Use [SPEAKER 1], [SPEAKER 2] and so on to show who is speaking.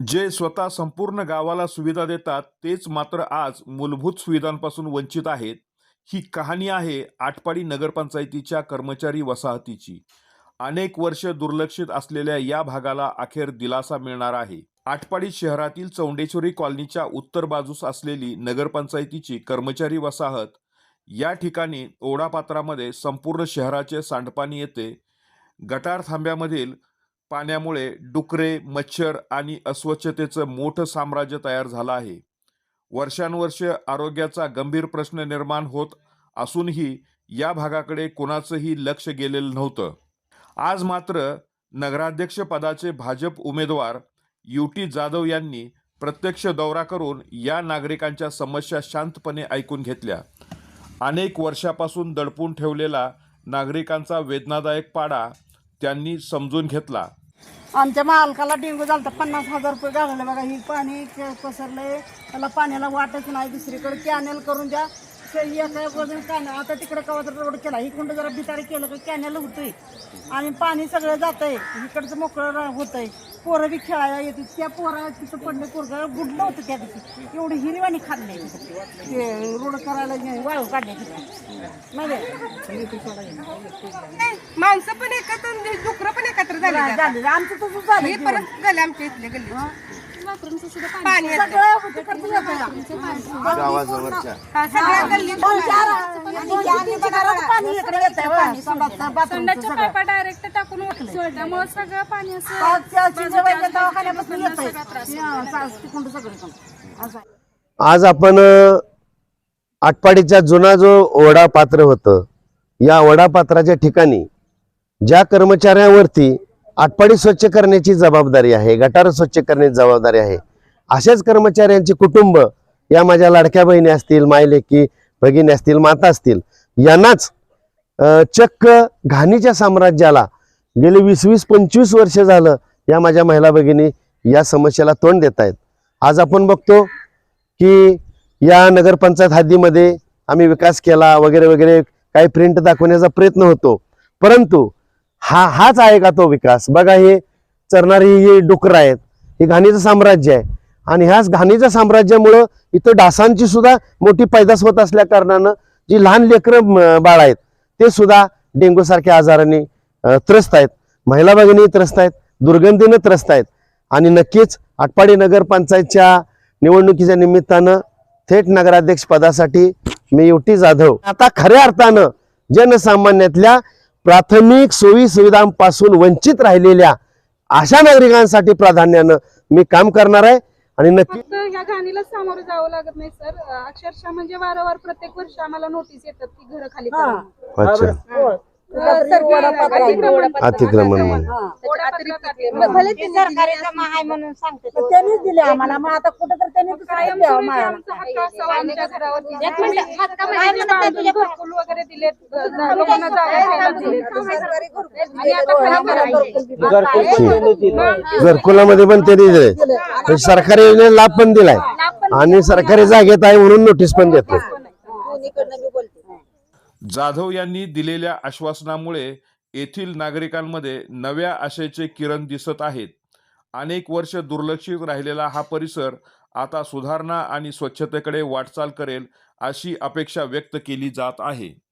[SPEAKER 1] जे स्वतः संपूर्ण गावाला सुविधा देतात तेच मात्र आज मूलभूत सुविधांपासून वंचित आहेत. ही कहाणी आहे आटपाडी नगरपंचायतीच्या कर्मचारी वसाहतीची. अनेक वर्ष दुर्लक्षित असलेल्या या भागाला अखेर दिलासा मिळणार आहे. आटपाडी शहरातील चौंडेश्वरी कॉलनीच्या उत्तर बाजूस असलेली नगरपंचायतीची कर्मचारी वसाहत या ठिकाणी ओढापात्रामध्ये संपूर्ण शहराचे सांडपाणी येते. गटार थांब्यामधील पाण्यामुळे डुकरे मच्छर आणि अस्वच्छतेचं मोठं साम्राज्य तयार झालं आहे. वर्षानुवर्ष आरोग्याचा गंभीर प्रश्न निर्माण होत असूनही या भागाकडे कोणाचंही लक्ष गेलेलं नव्हतं. आज मात्र नगराध्यक्ष पदाचे भाजप उमेदवार यू. टी. जाधव यांनी प्रत्यक्ष दौरा करून या नागरिकांच्या समस्या शांतपणे ऐकून घेतल्या. अनेक वर्षापासून दडपून ठेवलेला नागरिकांचा वेदनादायक पाडा त्यांनी समजून घेतला.
[SPEAKER 2] आमच्या मालकाला डेंगू झाला पन्नास हजार रुपये घालवले बघा ही पाणी पसरले त्याला पाण्याला वाटच नाही दुसरीकडे कॅनेल करून द्या. एका वजन कॅनल आता तिकडे कवा रोड केला. इकडं जरा बितारी केलं का कॅनेल होतोय आणि पाणी सगळं जातंय. इकडचं मोकळं होतंय. पोरं बी खेळायला येते त्या पोरा तिथं पडले पोरगं गुडलं होतं त्या दिवशी. एवढी हिरवाणी खाल्ली ते रोड करायला वाळू काढले तिथे नाही
[SPEAKER 3] माणसं पण एकत्र डुकरं पण एकत्र झाले
[SPEAKER 2] आमचं तसंच झालं
[SPEAKER 3] परत झाले आमच्या इथले गल्ली पाणी येतं.
[SPEAKER 2] सगळं तिकडचं येतं.
[SPEAKER 3] सगळ्या गल्लीत
[SPEAKER 4] संडासच्या पायपा डायरेक्ट टाकून उठले त्यामुळे सगळं पाणी
[SPEAKER 2] दवाखान्यापासून
[SPEAKER 5] आज आपण अ, आटपाडीचा जुना जो ओढा पात्र होतं या ओढा पात्राच्या ठिकाणी ज्या कर्मचाऱ्यावरती आटपाडी स्वच्छ करण्याची जबाबदारी आहे गटार स्वच्छ करण्याची जबाबदारी आहे. अशाच कर्मचाऱ्यांचे कुटुंब या माझ्या लाडक्या बहिणी असतील मायलेकी भगिनी असतील माता असतील यांनाच चक्क घाणीच्या साम्राज्याला गेले वीस वीस पंचवीस वर्ष झालं या माझ्या महिला भगिनी या समस्येला तोंड देत आहेत. आज आपण बघतो की या नगरपंचायत हद्दीमध्ये आम्ही विकास केला वगैरे वगैरे काही प्रिंट दाखवण्याचा प्रयत्न होतो. परंतु हा हाच आहे का तो विकास? बघा हे चरणारी ही डुकरं आहेत. हे घाणीचं साम्राज्य आहे. आणि ह्याच घाणीच्या साम्राज्यामुळं इथं डासांची सुद्धा मोठी पैदास होत असल्या कारणानं जी लहान लेकरं बाळ आहेत ते सुद्धा डेंगू सारख्या आजाराने त्रस्त आहेत. महिला भगिनी त्रस्त आहेत दुर्गंधीनं त्रस्त आहेत. आणि नक्कीच आटपाडी नगरपंचायतच्या निवडणुकीच्या निमित्तानं थेट नगराध्यक्ष पदासाठी मी युटी जाधव. आता खऱ्या अर्थानं जनसामान्यातल्या प्राथमिक सोयी सुविधांपासून वंचित राहिलेल्या अशा नागरिकांसाठी प्राधान्यानं मी काम करणार आहे. आणि नक्की
[SPEAKER 4] ह्या घाणीला सामोरं जावं लागत नाही सर. अक्षरशः म्हणजे वारंवार प्रत्येक वर्षी आम्हाला नोटीस येतात की घरं खाली करा.
[SPEAKER 5] अच्छा.
[SPEAKER 4] अतिक्रमण
[SPEAKER 5] अतिक्रमण. म्हणून.
[SPEAKER 4] ओढापत्रात अतिक्रमण.
[SPEAKER 3] भले ते सरकारी जमा आहे म्हणून सांगते.
[SPEAKER 2] त्यांनीच दिले आम्हाला. मग आता कुठं त्यांनी
[SPEAKER 4] म्हणजे बांधून घरकुल वगैरे दिलेत ग- लोकांना जागा घ्यायला दिलेत. आणि आता खाली करायचे.
[SPEAKER 5] घरकुलामध्ये पण त्यांनी दिले म्हणजे सरकारी योजनेला लाभ पण दिलाय. आणि सरकारी जागेत आहे म्हणून नोटीस पण देतो
[SPEAKER 1] जाधव यांनी दिलेल्या आश्वासनामुळे येथील नागरिकांमध्ये नव्या आशेचे किरण दिसत आहेत. अनेक वर्ष दुर्लक्षित राहिलेला हा परिसर आता सुधारणा आणि स्वच्छतेकडे वाटचाल करेल अशी अपेक्षा व्यक्त केली जात आहे.